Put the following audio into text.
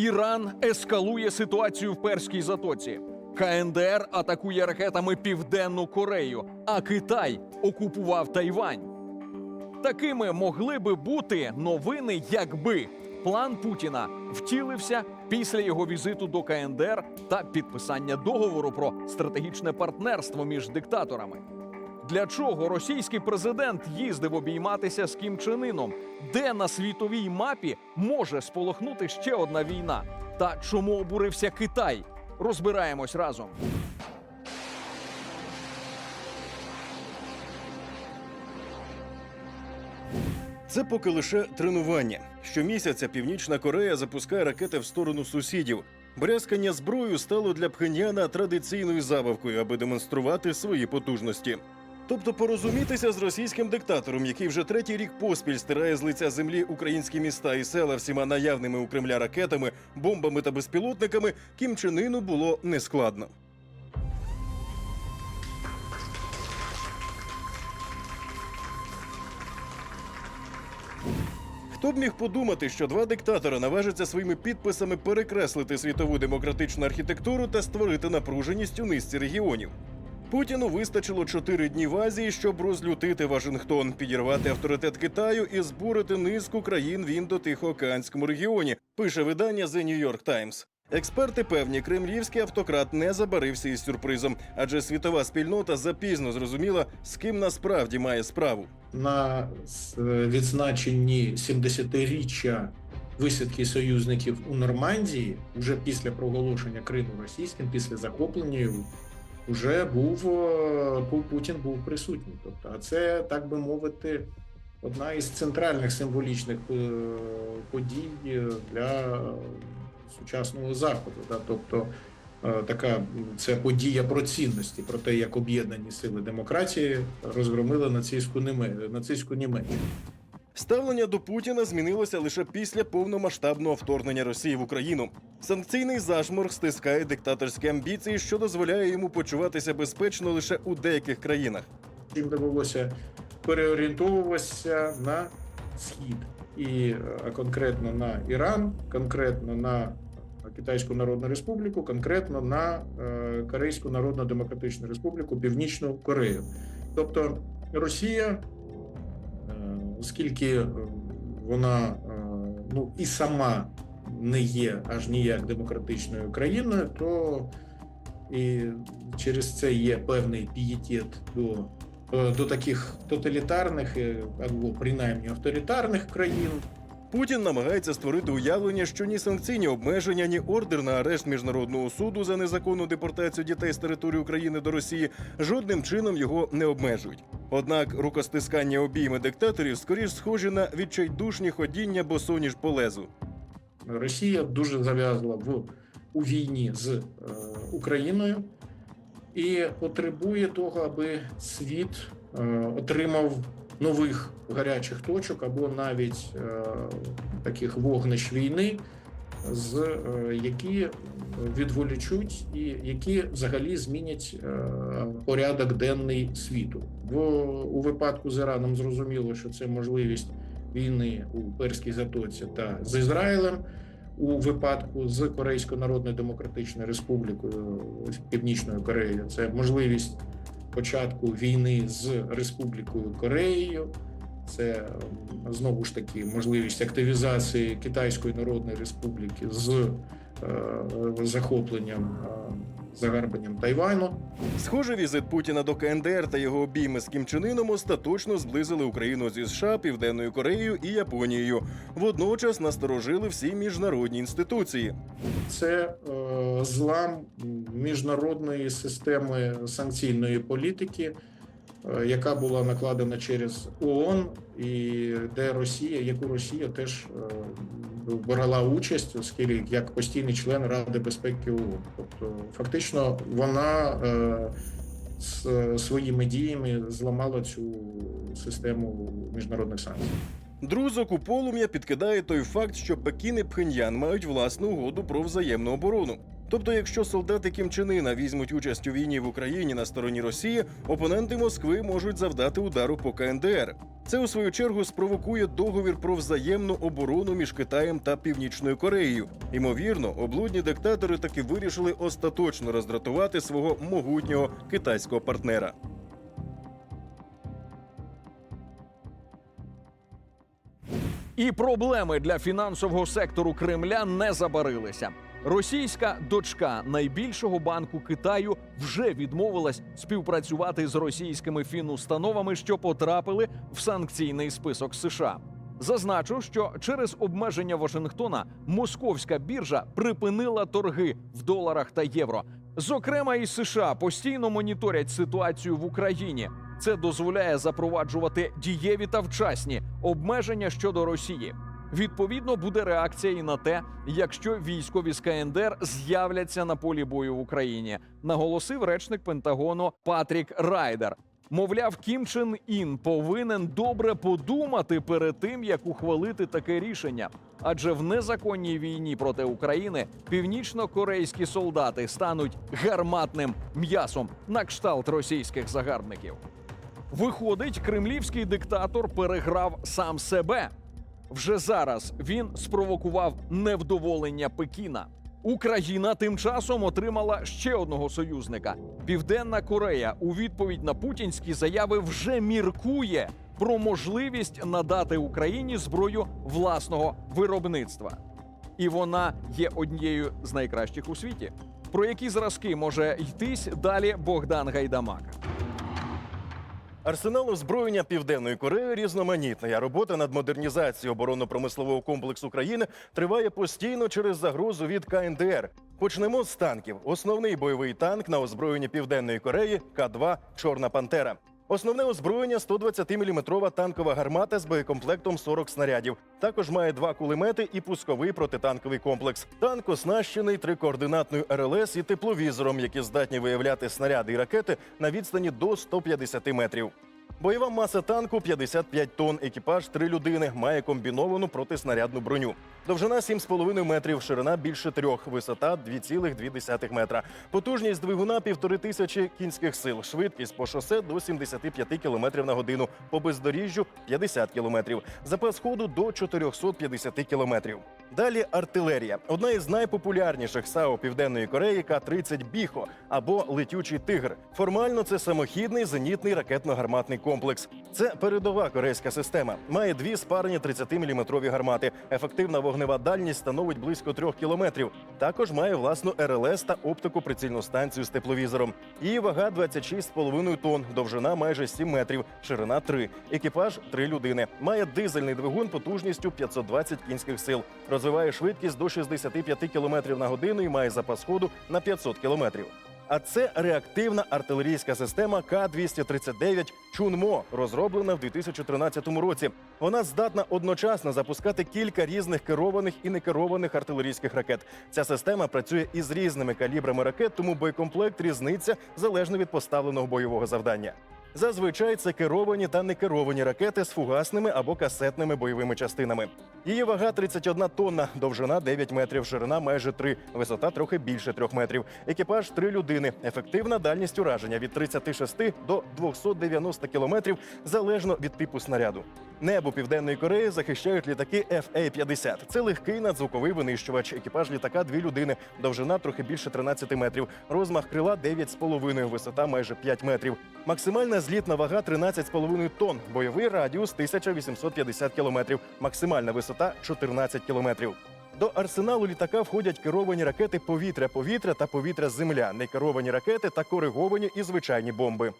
Іран ескалує ситуацію в Перській затоці. КНДР атакує ракетами Південну Корею, а Китай окупував Тайвань. Такими могли би бути новини, якби план Путіна втілився після його візиту до КНДР та підписання договору про стратегічне партнерство між диктаторами. Для чого російський президент їздив обійматися з Кім Чен Іном? Де на світовій мапі може сполохнути ще одна війна? Та чому обурився Китай? Розбираємось разом. Це поки лише тренування. Щомісяця Північна Корея запускає ракети в сторону сусідів. Брязкання зброю стало для Пхеньяна традиційною забавкою, аби демонструвати свої потужності. Тобто порозумітися з російським диктатором, який вже третій рік поспіль стирає з лиця землі українські міста і села всіма наявними у Кремля ракетами, бомбами та безпілотниками, Кім Чен Іну було нескладно. Хто б міг подумати, що два диктатора наважаться своїми підписами перекреслити світову демократичну архітектуру та створити напруженість у низці регіонів? Путіну вистачило чотири дні в Азії, щоб розлютити Вашингтон, підірвати авторитет Китаю і збурити низку країн в індо-тихоокеанському регіоні. Пише видання The New York Times. Експерти певні, кремлівський автократ не забарився із сюрпризом, адже світова спільнота запізно зрозуміла, з ким насправді має справу. на відзначенні 70-річчя висадки союзників у Нормандії, вже після проголошення Криму російським, після захоплення його, вже був е, Путін був присутній. Тобто, а це, так би мовити, одна із центральних символічних е, подій е, для сучасного заходу. Да? Тобто така це подія про цінності, про те, як об'єднані сили демократії розгромили нацистську Німеччину. Ставлення до Путіна змінилося лише після повномасштабного вторгнення Росії в Україну. Санкційний зашморг стискає диктаторські амбіції, що дозволяє йому почуватися безпечно лише у деяких країнах. Їм довелося переорієнтовуватися на схід, і е, конкретно на Іран, конкретно на Китайську Народну Республіку, конкретно на е, Корейську Народну Демократичну Республіку, Північну Корею. Тобто Росія, оскільки е, вона е, ну і сама не є аж ніяк демократичною країною, то і через це є певний пієтет до, е, до таких тоталітарних або принаймні авторитарних країн. Путін намагається створити уявлення, що ні санкційні обмеження, ні ордер на арешт міжнародного суду за незаконну депортацію дітей з території України до Росії жодним чином його не обмежують. Однак рукостискання обійми диктаторів скоріш схожі на відчайдушні ходіння босоніж по лезу. Росія дуже зав'язла в у війні з е, Україною і потребує того, аби світ е, отримав нових гарячих точок або навіть е, таких вогнищ війни, з е, які відволічуть і які взагалі змінять е, порядок денний світу. В у випадку з Іраном зрозуміло, що це можливість війни у Перській затоці та з Ізраїлем. У випадку з Корейською Народною Демократичною Республікою Північною Кореєю це можливість початку війни з Республікою Кореєю. Це знову ж таки можливість активізації Китайської Народної Республіки з е, захопленням е, загарбанням Тайвану. Схоже, візит Путіна до КНДР та його обійми з Кім Чен Іном остаточно зблизили Україну зі США, Південною Кореєю і Японією. Водночас насторожили всі міжнародні інституції. це е, злам міжнародної системи санкційної політики, яка була накладена через ООН, і де Росія, яку Росія теж е, брала участь, оскільки як постійний член Ради безпеки ООН. Тобто, фактично, вона е, з своїми діями зламала цю систему міжнародних санкцій. Друзок у полум'я підкидає той факт, що Пекін і Пхеньян мають власну угоду про взаємну оборону. Тобто, якщо солдати Кім Чен Ына візьмуть участь у війні в Україні на стороні Росії, опоненти Москви можуть завдати удару по КНДР. Це у свою чергу спровокує договір про взаємну оборону між Китаєм та Північною Кореєю. Ймовірно, облудні диктатори таки вирішили остаточно роздратувати свого могутнього китайського партнера. І проблеми для фінансового сектору Кремля не забарилися. Російська дочка найбільшого банку Китаю вже відмовилась співпрацювати з російськими фінустановами, що потрапили в санкційний список США. Зазначу, що через обмеження Вашингтона московська біржа припинила торги в доларах та євро. Зокрема, і США постійно моніторять ситуацію в Україні. Це дозволяє запроваджувати дієві та вчасні обмеження щодо Росії. Відповідно, буде реакція і на те, якщо військові з КНДР з'являться на полі бою в Україні, наголосив речник Пентагону Патрік Райдер. Мовляв, Кім Чен Ін повинен добре подумати перед тим, як ухвалити таке рішення. Адже в незаконній війні проти України північно-корейські солдати стануть гарматним м'ясом на кшталт російських загарбників. Виходить, кремлівський диктатор переграв сам себе. Вже зараз він спровокував невдоволення Пекіна. Україна тим часом отримала ще одного союзника. Південна Корея у відповідь на путінські заяви вже міркує про можливість надати Україні зброю власного виробництва. І вона є однією з найкращих у світі. Про які зразки може йтись далі Богдан Гайдамака. Арсенал озброєння Південної Кореї різноманітний. Робота над модернізацією оборонно-промислового комплексу країни триває постійно через загрозу від КНДР. Почнемо з танків. Основний бойовий танк на озброєнні Південної Кореї К-2 Чорна Пантера. Основне озброєння 120-мм танкова гармата з боєкомплектом 40 снарядів. Також має два кулемети і пусковий протитанковий комплекс. Танк оснащений трикоординатною РЛС і тепловізором, які здатні виявляти снаряди і ракети на відстані до 150 метрів. Бойова маса танку 55 тонн, екіпаж 3 людини, має комбіновану протиснарядну броню. Довжина 7,5 метрів, ширина більше трьох, висота 2,2 метра. Потужність двигуна півтори тисячі кінських сил, швидкість по шосе до 75 км на годину, по бездоріжжю 50 км, запас ходу до 450 км. Далі артилерія. Одна із найпопулярніших САУ Південної Кореї К-30 Біхо або летючий тигр. Формально це самохідний зенітний ракетно-гарматний комплекс. Це передова корейська система. Має дві спарені 30-мм гармати. Ефективна вогнева дальність становить близько трьох кілометрів. Також має власну РЛС та оптику прицільну станцію з тепловізором. Її вага 26,5 тонн, довжина майже 7 метрів, ширина 3. Екіпаж 3 людини. Має дизельний двигун потужністю 520 кінських сил. Розвиває швидкість до 65 км на годину і має запас ходу на 500 км. А це реактивна артилерійська система К-239 Чунмо, розроблена в 2013 році. Вона здатна одночасно запускати кілька різних керованих і некерованих артилерійських ракет. Ця система працює із різними калібрами ракет, тому боєкомплект різниця залежно від поставленого бойового завдання. Зазвичай це керовані та некеровані ракети з фугасними або касетними бойовими частинами. Її вага 31 тонна, довжина 9 метрів, ширина майже 3, висота трохи більше 3 метрів. Екіпаж 3 людини. Ефективна дальність ураження від 36 до 290 кілометрів залежно від типу снаряду. Небо Південної Кореї захищають літаки FA-50. Це легкий надзвуковий винищувач. Екіпаж літака дві людини, довжина трохи більше 13 метрів, розмах крила 9,5, висота майже 5 метрів. Максимальна злітна вага 13,5 тонн, бойовий радіус 1850 кілометрів, максимальна висота 14 кілометрів. До арсеналу літака входять керовані ракети повітря-повітря та повітря-земля, некеровані ракети та кориговані і звичайні бомби.